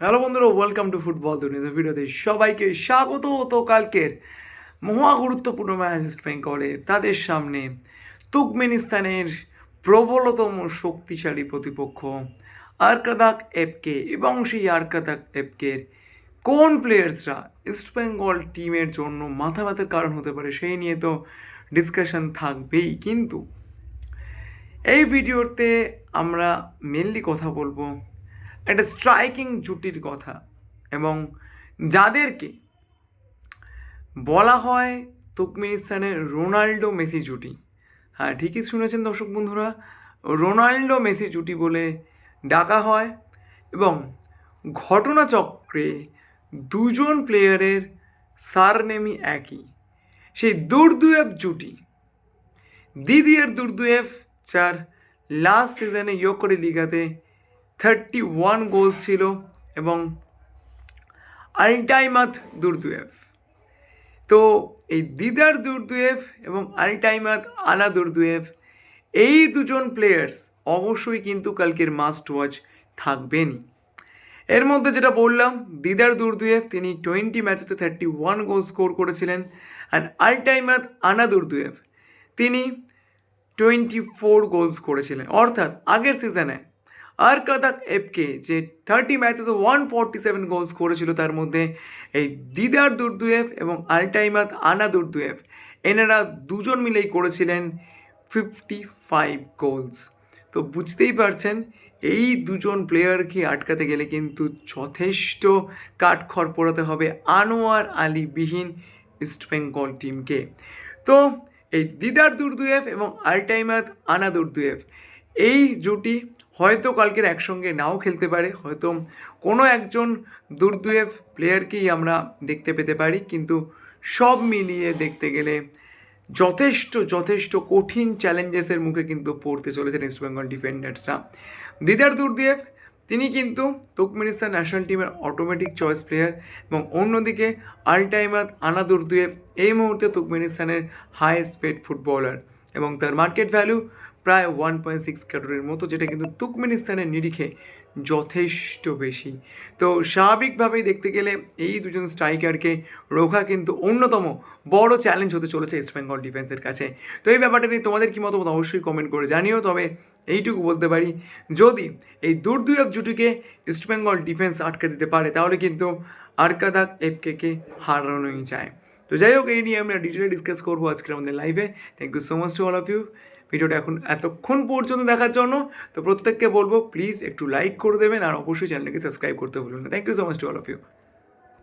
Hello বন্ধুরা welcome to football দুনিয়া ভিডিওতে সবাইকে স্বাগত। তো কালকের মহা গুরুত্বপূর্ণ ম্যাচ ইস্ট বেঙ্গলে তাদের সামনে তুর্কমেনিস্তানের প্রবলতম শক্তিশালী প্রতিপক্ষ আরকাদাক এপকে এবং সেই আরকাদাক এপকের কোন প্লেয়ার্সরা ইস্ট বেঙ্গল টিমের জন্য মাথা ব্যথার কারণ হতে পারে সেই নিয়ে তো ডিসকাশন থাকবেই। কিন্তু এই ভিডিওতে আমরা মেনলি কথা বলব একটা স্ট্রাইকিং জুটির কথা। এবং যাদেরকে বলা হয় তুর্কমেনিস্তানের রোনাল্ডো মেসি জুটি। হ্যাঁ ঠিকই শুনেছেন দর্শক বন্ধুরা, রোনাল্ডো মেসি জুটি বলে ডাকা হয় এবং ঘটনাচক্রে দুজন প্লেয়ারের সারনেমই একই। সেই দুর্দুয়েব জুটি, দিদিয়ের দুর্দুয়েভ যার লাস্ট সিজনে ইয়োকরি লিগাতে থার্টি ওয়ান গোলস ছিল এবং আলটাইমাত দুর্দুয়েভ তো এই দিদার দুর্দুয়েভ এবং আলটাইমাত আনা দুর্দুয়েভ এই দুজন প্লেয়ার্স অবশ্যই কিন্তু কালকের মাস্ট ওয়াচ থাকবেনই। এর মধ্যে যেটা বললাম দিদার দুর্দুয়েভ তিনি টোয়েন্টি ম্যাচেতে থার্টি ওয়ান গোল স্কোর করেছিলেন আর আলটাইমাত আনা দুর্দুয়েভ তিনি টোয়েন্টি ফোর গোলস করেছিলেন। অর্থাৎ আগের সিজনে আর কাদাক এফকে যে থার্টি ম্যাচেসে ওয়ান ফর্টি সেভেন গোলস করেছিল তার মধ্যে, এই দিদার দুর্দুয়েভ এবং আলটাইমাত আনা দুর্দুয়েভ, এনারা দুজন মিলেই করেছিলেন ফিফটি ফাইভ গোলস তো বুঝতেই পারছেন, এই দুজন প্লেয়ারকে আটকাতে গেলে কিন্তু যথেষ্ট কাঠখড় পোড়াতে হবে আনোয়ার আলী বিহীন ইস্ট বেঙ্গল টিমকে তো এই দিদার দুর্দুয়েভ এবং আলটাইমাত আনা দুর্দুয়েভ এই জুটি হয়তো কালকের একসঙ্গে নাও খেলতে পারে। হয়তো কোনো একজন দুর্দুয়েভ প্লেয়ারকেই আমরা দেখতে পেতে পারি। কিন্তু সব মিলিয়ে দেখতে গেলে যথেষ্ট যথেষ্ট কঠিন চ্যালেঞ্জেসের মুখে কিন্তু পড়তে চলেছেন ইস্ট বেঙ্গল ডিফেন্ডার্সরা দিদার দুর্দেব তিনি কিন্তু তুর্কমেনিস্তান ন্যাশনাল টিমের অটোমেটিক চয়েস প্লেয়ার এবং অন্যদিকে আলটাইমাত আনা দুর্দুয়েব এই মুহূর্তে তুর্কমেনিস্তানের হাইয়েস্ট পেড ফুটবলার এবং তার মার্কেট ভ্যালু প্রায় ওয়ান পয়েন্ট সিক্স ক্যাটোরের মতো, যেটা কিন্তু তুর্কমেনিস্তানের নিরিখে যথেষ্ট বেশি। তো স্বাভাবিকভাবেই দেখতে গেলে এই দুজন স্ট্রাইকারকে রোখা কিন্তু অন্যতম বড় চ্যালেঞ্জ হতে চলেছে ইস্ট বেঙ্গল ডিফেন্সের কাছে। তো এই ব্যাপারটা নিয়ে তোমাদের কী মতামত অবশ্যই কমেন্ট করে জানিও, তবে এইটুকু বলতে পারি, যদি এই দূর দুই জুটিকে ইস্ট বেঙ্গল ডিফেন্স আটকে দিতে পারে, তাহলে কিন্তু আরকাদাক এফকেকে হারানোই যায়। তো যাই হোক, এই নিয়ে আমরা ডিটেলে ডিসকাস করব আজকের আমাদের লাইভে thank you so much to all of you ভিডিওটা এখন এতক্ষণ পর্যন্ত দেখার জন্য, তো প্রত্যেককে বলব প্লিজ একটু লাইক করে দেবেন, আর অবশ্যই চ্যানেলকে সাবস্ক্রাইব করতে ভুলবেন না। Thank you so much to all of you